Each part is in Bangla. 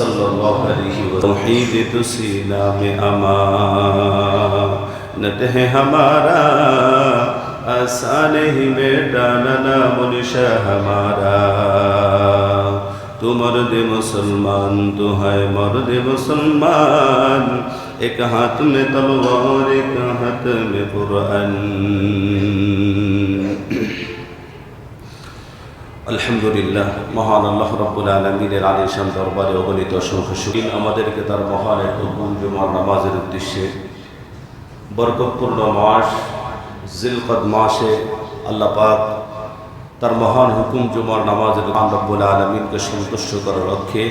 صلى الله عليه وسلم توحید تو سینہ میں امانت ہے ہمارا آسان ہی میٹانا نام نشہ ہمارا تو مرد مسلمان تو ہے مرد مسلمان ایک ہاتھ میں تلوار ایک ہاتھ میں قرآن আলহামদুলিল্লাহ, মহান আল্লাহ রব্বুল আলমিনের আলিশান দরবারে অগণিত অসংখ্য সুদিন আমাদেরকে তার মহান এক জুমার নামাজের উদ্দেশ্যে বরকতপূর্ণ মাস, জিলকদ মাসে আল্লাহ পাক তার মহান হুকুম জুমার নামাজের রব্বুল আলমিনকে সন্তুষ্ট করার লক্ষ্যে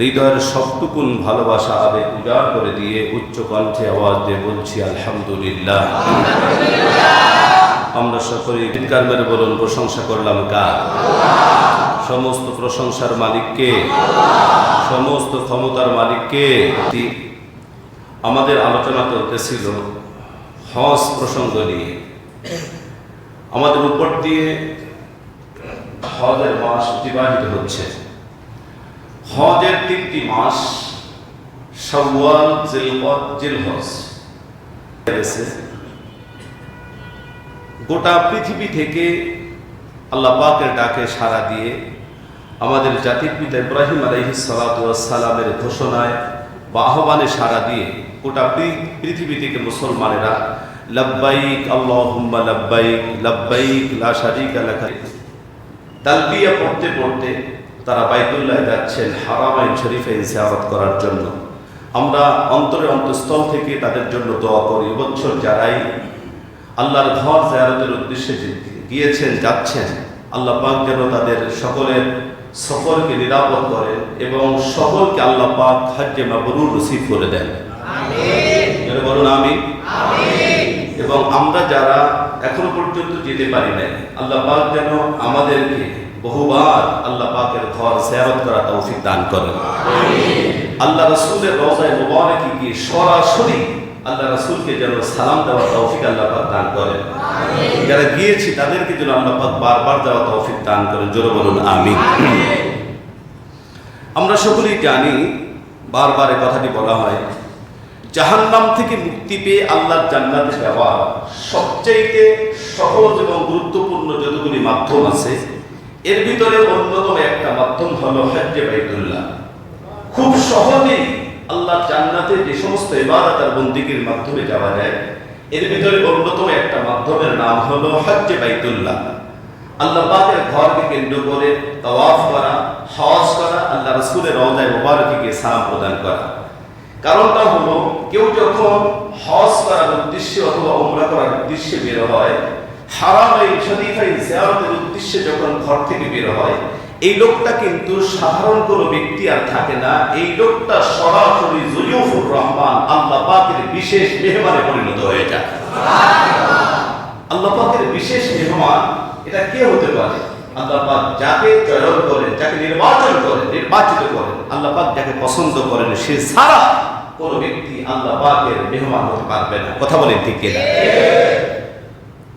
হৃদয়ের সবটুকুন ভালোবাসা আবেগ উজাড় করে দিয়ে উচ্চ কণ্ঠে আওয়াজ দিয়ে বলছি, আলহামদুলিল্লাহ। আমরা সকলে চিৎকার মেরে বলুন, প্রশংসা করলাম কার? সমস্ত প্রশংসার মালিককে সমস্ত ক্ষমতার মালিককে আমাদের আলোচনা চলতেছিল হজ প্রসঙ্গ নিয়ে। আমাদের উপর দিয়ে হজের মাস অতিবাহিত হচ্ছে। হজের তিনটি মাস সওয়াল জিলহজ। গেছে গোটা পৃথিবী থেকে আল্লাহ পাকের ডাকে সাড়া দিয়ে আমাদের জাতির পিতা ইব্রাহিম আলহি সালামের ঘোষণায় বা আহ্বানে সাড়া দিয়ে গোটা পৃথিবী থেকে মুসলমানেরা লব্বাইক, আল্লাহুম্মা লব্বাইক লব্বাইক, লা শারিকা তালবিয়া পড়তে পড়তে তারা বাইতুল্লাহ যাচ্ছেন হারামাইন শরীফে জিয়ারত করার জন্য। আমরা অন্তরে অন্তঃস্থল থেকে তাদের জন্য দোয়া করি। এবছর যারাই আল্লাহর ঘর জিয়ারতের উদ্দেশ্যে গিয়েছেন যাচ্ছেন আল্লাহ পাক যেন তাদের সকলের সফরকে নিরাপদ করে এবং সকলকে আল্লাহ পাক হাজ্জে মাবরুর রসিদ করে দেন। বলুন আমি এবং আমরা যারা এখনও পর্যন্ত যেতে পারি নাই আল্লাহ পাক যেন আমাদেরকে বহুবার আল্লাহ পাকের ঘর জিয়ারত করা তৌফিক দান করেন। আল্লাহ রসুলের রওজায় মোবারকে গিয়ে সরাসরি আল্লাহ রাসুলকে যেন সালাম দেওয়ার তৌফিক আল্লাহ পাক দান করেন। যারা গিয়েছি, তাদেরকে যেন আল্লাহ পাক বারবার দেওয়া তৌফিক দান করেন। জোরে বলুন, আমিন। আমরা সকলেই জানি, বারবার এ কথাটি বলা হয়, জাহান্নাম থেকে মুক্তি পেয়ে আল্লাহর জান্নাতে যাওয়া সবচাইতে সহজ এবং গুরুত্বপূর্ণ যতগুলি মাধ্যম আছে, এর ভিতরে অন্যতম একটা মাধ্যম হলো হজ্জে বাইতুল্লাহ। খুব সহজেই আল্লাহ জান্নাতে যে সমস্ত ইবাদত আর বন্দিগির মাধ্যমে যাওয়া যায়, এর ভিতরে অন্যতম একটা মাধ্যমের নাম হলো হজ্জে বাইতুল্লাহ। আল্লাহ পাকের ঘরকে কেন্দ্র করে তাওয়াফ করা হজ করা, আল্লাহ রাসূলের রওজায় মোবারকে গিয়ে সালাম প্রদান করা। কারণটা হলো, কেউ যখন হজ করার উদ্দেশ্যে অথবা উমরা করার উদ্দেশ্যে বের হয়, হারামাই শরীফাই জিয়ারতের উদ্দেশ্যে যখন ঘর থেকে বের হয় এই লোকটা কিন্তু সাধারণ কোন ব্যক্তি আর থাকে না। এই লোকটা সরাসরি জুলিউফুর রহমান আল্লাহ পাকের বিশেষ মেহমানে পরিণত হয়ে যায়। আল্লাহ পাকের বিশেষ মেহমান, এটা কে হতে পারে? আল্লাহ পাক যাকে চয়ন করেন, যাকে নির্বাচন করেন, নির্বাচিত করেন, আল্লাহ পাক যাকে পছন্দ করেন, সে ছাড়া কোন ব্যক্তি আল্লাহ পাকের মেহমান হতে পারবে না। কথা বলেন ঠিক কিনা?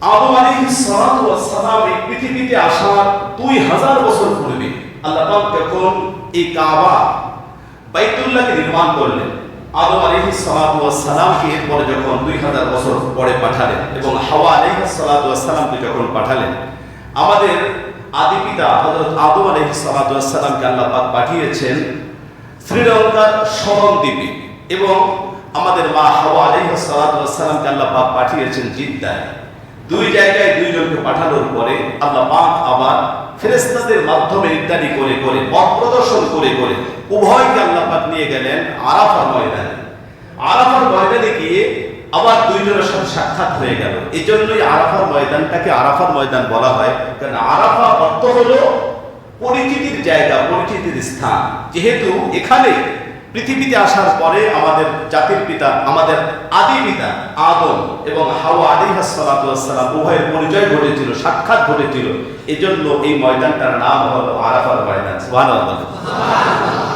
আলাইহিস সালাতু সালাম এই পৃথিবীতে আসার 2000 বছর পূর্বে আল্লাহ পাক যখন এই কাবা বাইতুল্লাহকে নির্মাণ করলেন আদম আলাইহিস সালাতু ওয়াস সালামকে এরপরে যখন 2000 বছর পরে পাঠালেন এবং হাওয়া আলাইহিস সালাতু ওয়াস সালামকে যখন পাঠালেন, আমাদের আদি পিতা হযরত আদম আলাইহিস সালাতু ওয়াস সালামকে আল্লাহ পাঠিয়েছেন শ্রীলঙ্কার শরণ দ্বীপে এবং আমাদের মা হাওয়া আলাইহিস সালাতু ওয়াস আল্লাহ পাঠিয়েছেন জিদ্দায়। দুই জায়গায় দুইজনকে পাঠানোর পরে আল্লাহ পাক আবার ফেরেশতাদের মাধ্যমে ইত্যাদি করে করে, পথ প্রদর্শন করে করে উভয়কে আল্লাহ পাক নিয়ে গেলেন আরাফার ময়দানে। আরাফার ময়দানে গিয়ে আবার দুইজনের সাথে সাক্ষাৎ হয়ে গেল। এই জন্যই আরাফার ময়দানটাকে আরাফার ময়দান বলা হয়। কারণ আরাফা অর্থ হলো পরিচিতির জায়গা, পরিচিতির স্থান। যেহেতু এখানে পৃথিবীতে আসার পরে আমাদের জাতির পিতা, আমাদের আদি পিতা আদম এবং হাওয়া আলিহাসালাম উভয়ের পরিচয় ঘটেছিল, সাক্ষাৎ ঘটেছিল। এজন্য এই ময়দানটার নাম হলো আরাফার ময়দান।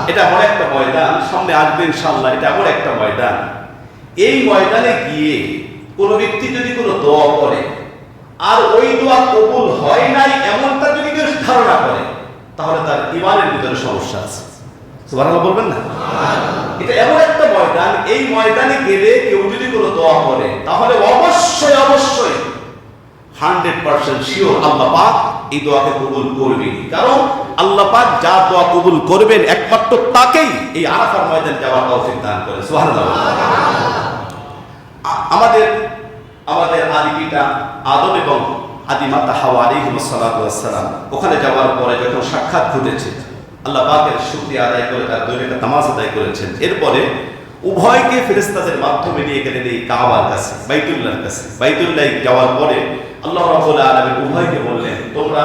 এটা এমন একটা ময়দান, সামনে আসবে ইনশাল্লাহ এটা এমন একটা ময়দান। এই ময়দানে গিয়ে কোনো ব্যক্তি যদি কোনো দোয়া করে, আর ওই দোয়া কবুল হয় নাই, এমনটা যদি কেউ ধারণা করে, তাহলে তার ইমানের ভিতরে সমস্যা আছে। সুবহানাল্লাহ বলবেন না? এটা এমন একটা ময়দান, এই ময়দানে গেলে কেউ যদি কোনো দোয়া করে, তাহলে অবশ্যই অবশ্যই হান্ড্রেড পার্সেন্ট শিওর আল্লাহ পাক এই দোয়াকে কবুল করবেন কারণ আল্লাহ পাক যা দোয়া কবুল করবেন একমাত্র তাকেই এই আরাফার ময়দান যাওয়ার তৌফিক দান করে। সুবহানাল্লাহ আমাদের আমাদের আদি পিতা আদম এবং আদি মাতা হাওয়া আলাইহিস সালাম ওখানে যাওয়ার পরে যখন সাক্ষাৎ ঘটেছে আল্লাহ পাকের শুকরিয়া আদায় করে তার দৈনিক নামাজ আদায় করেছেন। এরপরে উভয়কে ফেরেশতাদের মাধ্যমে নিয়ে গেলেন এই কাবার কাছে, বাইতুল্লাহর কাছে। বাইতুল্লাহ যাওয়ার পরে আল্লাহ রাব্বুল আলামিন উভয়কে বললেন, তোমরা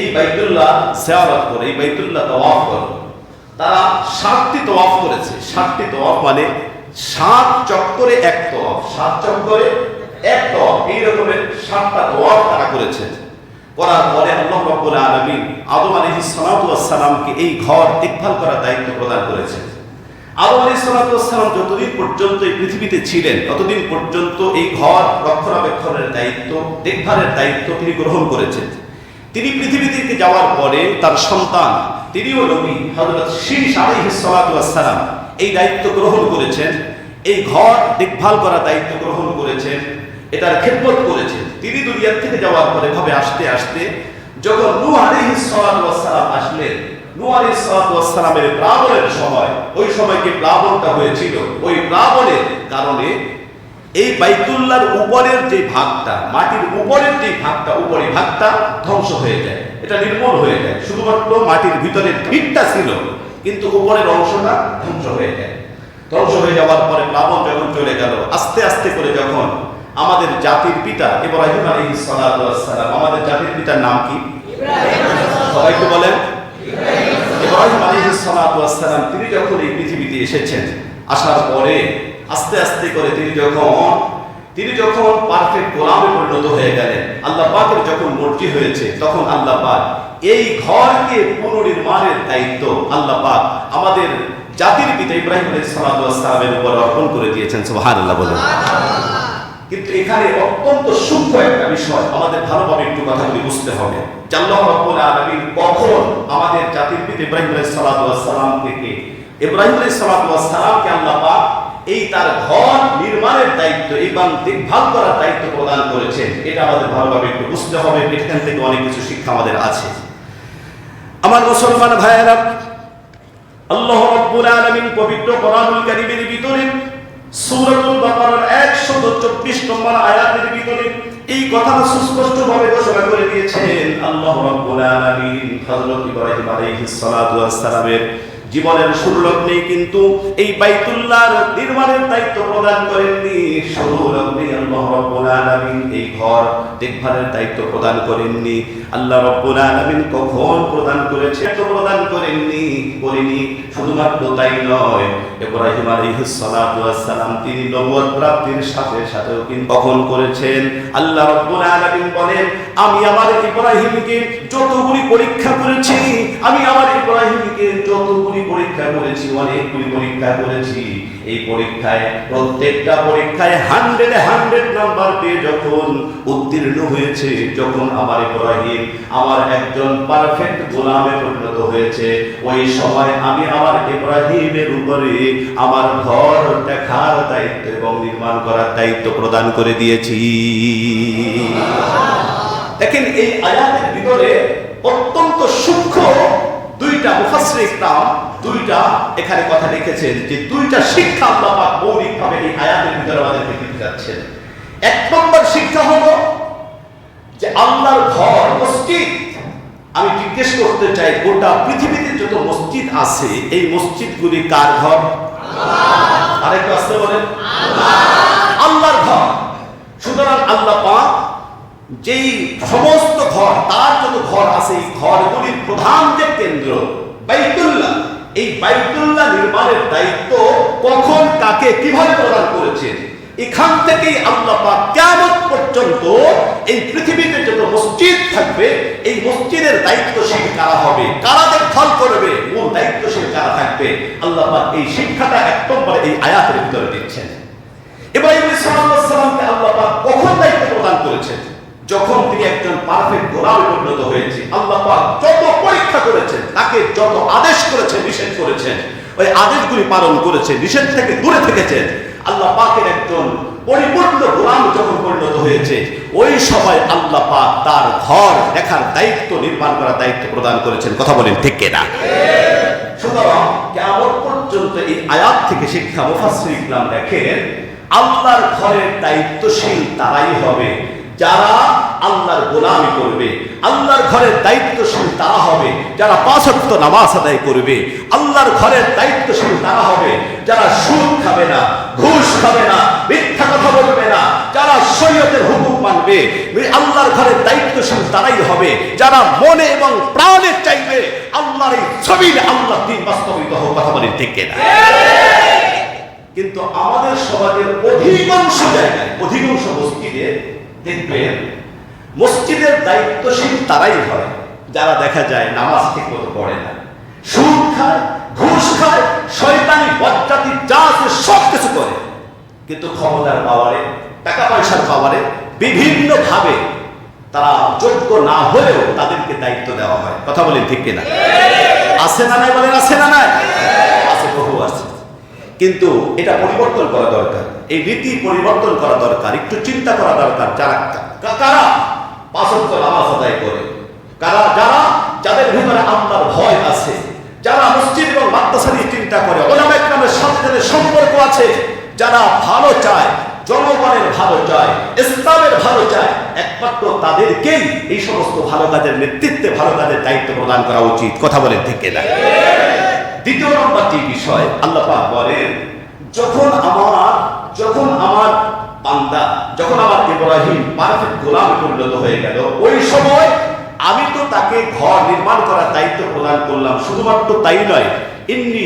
এই বাইতুল্লাহ জিয়ারত করো, এই বাইতুল্লাহ তাওয়াফ করো। তারা সাতটি তোয়াফ করেছে। সাতটি তোয়াফ মানে সাত চক্করে এক তোয়াফ সাত চক্করে এক তোয়াফ এই রকমের সাতটা তোয়াফ তারা করেছে করার পরে আল্লাহ রাব্বুল আলামিন আদম আলী সালামকে এই ঘর দেখভাল করার দায়িত্ব প্রদান করেছেন। আদম সালাতু সালাম যতদিন পর্যন্ত এই পৃথিবীতে ছিলেন, ততদিন পর্যন্ত এই ঘর রক্ষণাবেক্ষণের দায়িত্ব, দেখভালের দায়িত্ব তিনি গ্রহণ করেছেন। তিনি পৃথিবী থেকে যাওয়ার পরে তার সন্তান, তিনিও নবী আলাইহিস সালাতু ওয়াস সালাম এই দায়িত্ব গ্রহণ করেছেন, এই ঘর দেখভাল করার দায়িত্ব গ্রহণ করেছেন, এটার খেদমত করেছেন। তিনি দুনিয়ার থেকে যাওয়ার পরে ভাবে আসতে আসতে যখন নূহ আলাইহিস সালাম আসলেন সালামের প্লাবনের সময়, ওই সময় কি প্লাবনটা হয়েছিল? ওই প্লাবনের কারণে এই উপরের যে ভাগটা, মাটির উপরের যে ভাগটা, উপরে ভাগটা ধ্বংস হয়ে যায়। এটা নির্মূল হয়ে যায়। শুধুমাত্র মাটির ভিতরের ভিতটা ছিল, কিন্তু উপরের অংশটা ধ্বংস হয়ে যায়। ধ্বংস হয়ে যাওয়ার পরে প্লাবন যখন চলে গেল, আস্তে আস্তে করে যখন আমাদের জাতির পিতা ইব্রাহিম ওয়াস সালাম। আমাদের জাতির পিতার নাম কি? সবাই একটু বলেন। ইব্রাহিম ওয়াস সালাম তিনি যখন এই পৃথিবীতে এসেছেন আসার পরে আস্তে আস্তে করে তিনি যখন তিনি যখন পারফেক্ট গোলামে পরিণত হয়ে গেলেন আল্লাহ পাকের যখন মর্জি হয়েছে তখন আল্লাহ পাক এই ঘরকে পুনর্নির্মাণের দায়িত্ব আল্লাহ পাক আমাদের জাতির পিতা ইব্রাহিম ওয়াস সালামের উপর অর্পণ করে দিয়েছেন। সুবহানাল্লাহ বলুন। কিন্তু এখানে অত্যন্ত সূক্ষ্ম একটা বিষয় আমাদের ভালোভাবে একটু কথাগুলি বুঝতে হবে। যে আল্লাহ রাব্বুল কখন আমাদের জাতির পিতা ইব্রাহিম সালাম থেকে ইব্রাহিম সালামকে আল্লাহ পাক এই তার ঘর নির্মাণের দায়িত্ব এবং দেখভাল করার দায়িত্ব প্রদান করেছেন। এটা আমাদের ভালোভাবে একটু বুঝতে হবে, এখান থেকে অনেক কিছু শিক্ষা আমাদের আছে। আমার মুসলমান ভাইয়েরা, আল্লাহ রাব্বুল আলামিন পবিত্র কোরআনুল কারীমের ভিতরে সূরাতুল বাকারার 124 নম্বর আয়াতের ভিতরে এই কথাটা সুস্পষ্টভাবে ঘোষণা করে দিয়েছেন। আল্লাহ রাব্বুল আলামিন হযরত ইব্রাহিম আলাইহিস সালাতু ওয়াস সালামের জীবনের শুরু লগ্নে কিন্তু এই বাইতুল্লাহর নির্মাণের দায়িত্ব প্রদান করেননি। শুরু লগ্নে আল্লাহ রাব্বুল আলামিন। এই ঘর দেখভালের দায়িত্ব প্রদান করেননি। আল্লাহ রাব্বুল আলামিন কখন প্রদান করেছে তো প্রদান করেননি। করেনি শুধুমাত্র তাই নয়, ইব্রাহিম আলাইহিস সালাতু ওয়াস সালাম তিনি নবুয়ত প্রাপ্তির সাথে সাথেও কিন্তু কখন করেছেন? আল্লাহ রাব্বুল আলামিন বলেন, আমি আমার ইব্রাহিমকে যতগুলি পরীক্ষা করেছি, আমি আমার ইব্রাহিমকে যতগুলি পরীক্ষা করেছি অনেকগুলি পরীক্ষা করেছি। এই পরীক্ষায় প্রত্যেকটা পরীক্ষায় হান্ড্রেড হান্ড্রেড নাম্বার পেয়ে যখন উত্তীর্ণ হয়েছে, যখন আমার ইব্রাহিম আমার একজন পারফেক্ট গোলামে পরিণত হয়েছে, ওই সময় আমি আমার ইব্রাহিমের উপরে আমার ঘর দেখার দায়িত্ব এবং নির্মাণ করার দায়িত্ব প্রদান করে দিয়েছি। দেখেন, এই আয়াতের ভিতরে অত্যন্ত সূক্ষ্ম দুইটা মুফাসসির নাম দুইটা এখানে কথা লিখেছেন যে দুইটা শিক্ষা আল্লাহ পাক মৌলিকভাবে এই আয়াতের ভিতর আমাদেরকে দিতে যাচ্ছেন। এক নম্বর শিক্ষা হলো যে আল্লাহর ঘর, মসজিদ, আমি জিজ্ঞেস করতে চাই, গোটা পৃথিবীতে যত মসজিদ আছে, এই মসজিদগুলি কার ঘর? আরেকটু আসতে বলেন। আল্লাহর ঘর। সুতরাং আল্লাহ পাক যেই সমস্ত ঘর, তার যত ঘর আছে, এই ঘরগুলির প্রধান যে কেন্দ্র, বাইতুল্লাহ। এই বাইতুল্লাহ নির্মাণের দায়িত্ব কখন কাকে কীভাবে প্রদান করেছেন? এখান থেকেই আল্লাহ পাক কিয়ামত পর্যন্ত এই পৃথিবীতে যত মসজিদ থাকবে, এই মসজিদের দায়িত্বশীল কারা হবে? কারা দেখভাল করবে? মূল দায়িত্বশীল কারা থাকবে? আল্লাহ পাক এই শিক্ষাটা এক নম্বরে এই আয়াতের ভিতরে দিচ্ছেন। ইব্রাহিম সালামকে আল্লাহ পাক কখন দায়িত্ব প্রদান করেছেন? যখন তিনি একজন পারফেক্ট গোলামে পরিণত হয়েছে আল্লাহ যত পরীক্ষা করেছেন, তাকে যত আদেশ করেছেন, নিষেধ করেছেন, ওই আদেশগুলি পালন করেছে নিষেধ থেকে দূরে থেকেছেন, আল্লাহ পাকের একজন পরিপূর্ণ গোলাম যখন পরিণত হয়েছে, ওই সময় আল্লাহ পাক তার ঘর দেখার দায়িত্ব, নির্মাণ করার দায়িত্ব প্রদান করেছেন। কথা বলেন, ঠিক কিনা সুতরাং কেমন পর্যন্ত এই আয়াত থেকে শিক্ষা মুফাসসির ইকরাম দেখেন, আল্লাহর ঘরের দায়িত্বশীল তারাই হবে। যারা আল্লাহর গোলামি করবে, আল্লাহর ঘরের দায়িত্বশীল তারা হবে, যারা পাঁচ ওয়াক্ত নামাজ আদায় করবে, আল্লাহর ঘরের দায়িত্বশীল তারা হবে, যারা সুদ খাবে না, ঘুষ খাবে না, মিথ্যা কথা বলবে না, যারা শরীয়তের হুকুম মানবে আল্লাহর ঘরের দায়িত্বশীল তারাই হবে, যারা মনে এবং প্রাণে চাইবে, আল্লাহর এই ছবি আল্লাহ দিন বাস্তবিত হোক, কথা বলেন ঠিক কিনা? কিন্তু আমাদের সমাজের অধিকাংশ জায়গায়, অধিকাংশ মসজিদে দেখবেন মসজিদের দায়িত্বশীল তারাই হয় যারা দেখা যায় নামাজ ঠিক মতো পড়ে না। সুদ খায় ঘুষ খায় শয়তানি বজ্জাতি যা আছে সব কিছু করে। কিন্তু ক্ষমতার পাওয়ারে টাকা পয়সার পাওয়ারে বিভিন্ন ভাবে তারা যোগ্য না হলেও তাদেরকে দায়িত্ব দেওয়া হয়। কথা বলেন ঠিক কিনা? আছে না নাই বলেন আছে না নাই? আছে বহু আছে। কিন্তু এটা পরিবর্তন করা দরকার। এই রীতি পরিবর্তন করা দরকার একটু চিন্তা করা দরকার যারা কারা পাঁচত্ব নামাজ আদায় করে কারা যারা যাদের ভিতরে আল্লাহর ভয় আছে যারা মসজিদ এবং মাদ্রাসা নিয়ে চিন্তা করে ওলামা ইকরামের সাথে যাদের সম্পর্ক আছে যারা ভালো চায় জনগণের ভালো চায় ইসলামের ভালো চায় একমাত্র তাদেরকেই এই সমস্ত ভালো কাজের নেতৃত্বে ভালো কাজের দায়িত্ব প্রদান করা উচিত। কথা বলে ঠিক না দ্বিতীয় নম্বর যে বিষয় আল্লাহ বলেন যখন আমার যখন আমার বান্দা, যখন আমার ইব্রাহিম পারফেক্ট গোলামে পরিণত হয়ে গেল, ওই সময় আমি তো তাকে ঘর নির্মাণ করার দায়িত্ব প্রদান করলাম, শুধুমাত্র তাই নয়, ইন্নি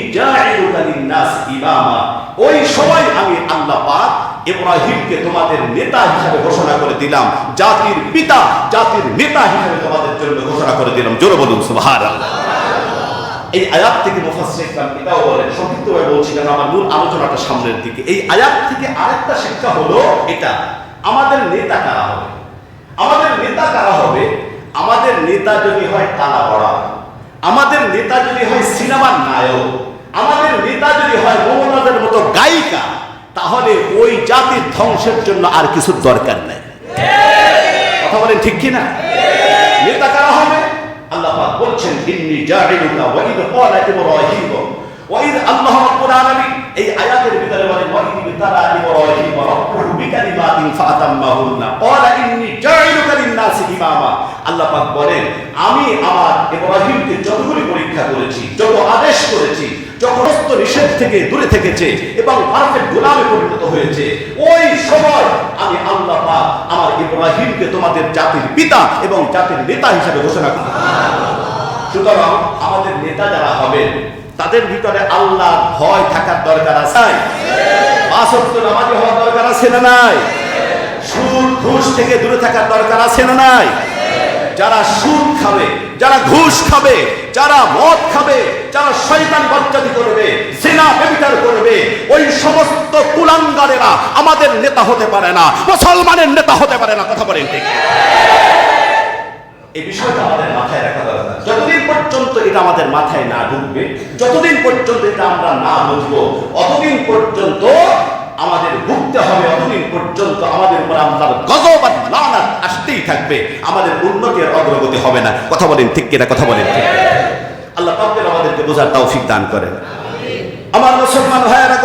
লিন-নাস ইমামা। ওই সময় আমি আল্লাহ তোমাদের নেতা হিসেবে ঘোষণা করে দিলাম, জাতির পিতা, জাতির নেতা হিসেবে তোমাদের জন্য ঘোষণা করে দিলাম। জোরে বলুন এই আয়াত থেকে আলোচনাটা সামনের দিকে। এই আয়াত থেকে আরেকটা শিক্ষা হলো এটা, আমাদের নেতা কারা হবে? আমাদের নেতা কারা হবে? আমাদের নেতা যদি হয় টানা বড়া আমাদের নেতা যদি হয় সিনেমার নায়ক, আমাদের নেতা যদি হয় মমতাজের মতো গায়িকা, তাহলে ওই জাতির ধ্বংসের জন্য আর কিছু দরকার নাই। কথা বলেন ঠিক কি না নেতা কারা হবে? বলছেন, ইন্নি জাহিলুকা ক্বালা ইব্রাহিম। রাব্বুল আলামিন এই আয়াতের ভিতরে ইব্রাহিম রাব্বুহু বিকালিমাতিন ফাতাম্মাহুন্না। ক্বালা, ইন্নি জাহিলুকা ইমামা। আল্লাহ পাক বলেন, আমি আমার ইব্রাহিমকে যতগুলি পরীক্ষা করেছি, যত আদেশ করেছি যখন নিষেধ থেকে দূরে থেকেছে এবং পারফেক্ট গোলামে পরিণত হয়েছে, ওই সময় আমি আল্লাহ পাক আমার ইব্রাহিমকে তোমাদের জাতির পিতা এবং জাতির নেতা হিসেবে ঘোষণা করি সুতরাং আমাদের নেতা যারা হবেন, তাদের ভিতরে আল্লাহ ভয় থাকার দরকার আছে হওয়ার দরকার আছে না ঘুষ থেকে দূরে থাকার দরকার আছে না যারা খাবে, যারা ঘুষ খাবে, যারা মদ খাবে, যারা শয়তান করবে ব্যভিচার করবে, ওই সমস্ত আমাদের নেতা হতে পারে না, মুসলমানের নেতা হতে পারে না, কথা বলেন ঠিক। এই বিষয়টা আমাদের মাথায় রাখা দরকার। যতদিন পর্যন্ত এটা আমাদের মাথায় না ঢুকবে, যতদিন পর্যন্ত এটা আমরা না বুঝব, অতদিন পর্যন্ত আমাদের ভুগতে হবে, অতদিন পর্যন্ত আমাদের উপর আল্লাহর গজব আর আসতেই থাকবে, আমাদের উন্নতি আর অগ্রগতি হবে না। কথা বলেন ঠিক কিনা? কথা বলেন ঠিক আল্লাহ আমাদেরকে বোঝার তৌফিক দান করেন। আমার মুসলমান ভাইয়েরা